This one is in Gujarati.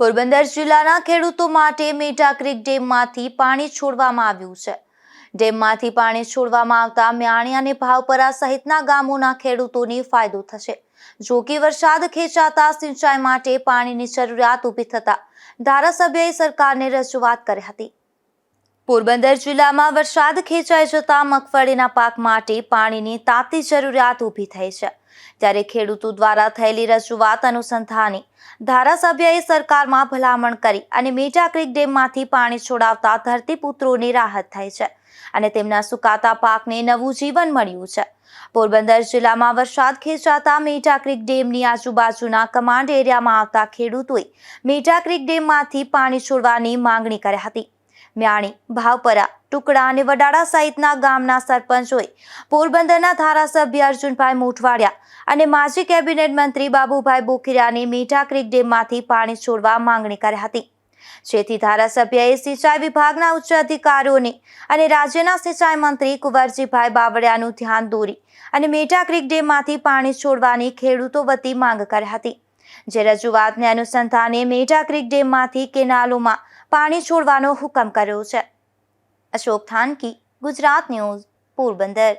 પોરબંદર જિલ્લાના ખેડૂતો માટે મેટા ક્રિક ડેમમાંથી પાણી છોડવામાં આવ્યું છે. ડેમમાંથી પાણી છોડવામાં આવતા મ્યાણી અને ભાવપરા સહિતના ગામોના ખેડૂતોને ફાયદો થશે. જો કે વરસાદ ખેંચાતા સિંચાઈ માટે પાણીની જરૂરિયાત ઊભી થતા ધારાસભ્યએ સરકારને રજૂઆત કરી હતી. પોરબંદર જિલ્લામાં વરસાદ ખેંચાઈ જતા મગફળીના પાક માટે પાણીની તાતી જરૂરિયાત ઊભી થઈ છે. ત્યારે ખેડૂતો દ્વારા થયેલી રજૂઆત અનુસંધાને ધારાસભ્યએ સરકારમાં ભલામણ કરી અને મીઠા ક્રિક ડેમમાંથી પાણી છોડાવતા ધરતીપુત્રોને રાહત થઈ છે અને તેમના સુકાતા પાકને નવું જીવન મળ્યું છે. પોરબંદર જિલ્લામાં વરસાદ ખેંચાતા મીઠા ક્રિક ડેમની આજુબાજુના કમાન્ડ એરિયામાં આવતા ખેડૂતોએ મીઠા ક્રિક ડેમમાંથી પાણી છોડવાની માંગણી કરી હતી. મ્યાણી, ભાવપરા, ટુકડા અને વડાળા સહિતના ગામના સરપંચોએ પોરબંદરના ધારાસભ્ય અર્જુનભાઈ મોઠવાડિયા અને માજી કેબિનેટ મંત્રી બાબુભાઈ બોખીરાની મીઠા ક્રિક ડેમમાંથી પાણી છોડવા માંગણી કરી હતી. જેથી ધારાસભ્યએ સિંચાઈ વિભાગના ઉચ્ચ અધિકારીઓને અને રાજ્યના સિંચાઈ મંત્રી કુંવરજીભાઈ બાવળિયાનું ધ્યાન દોરી અને મીઠા ક્રિક ડેમમાંથી પાણી છોડવાની ખેડૂતો વતી માંગ કરી હતી. જે રજૂઆતને અનુસંધાને મેઢા ક્રિક ડેમમાંથી કેનાલોમાં પાણી છોડવાનો હુકમ કર્યો છે. અશોક થાનકી, ગુજરાત ન્યૂઝ, પોરબંદર.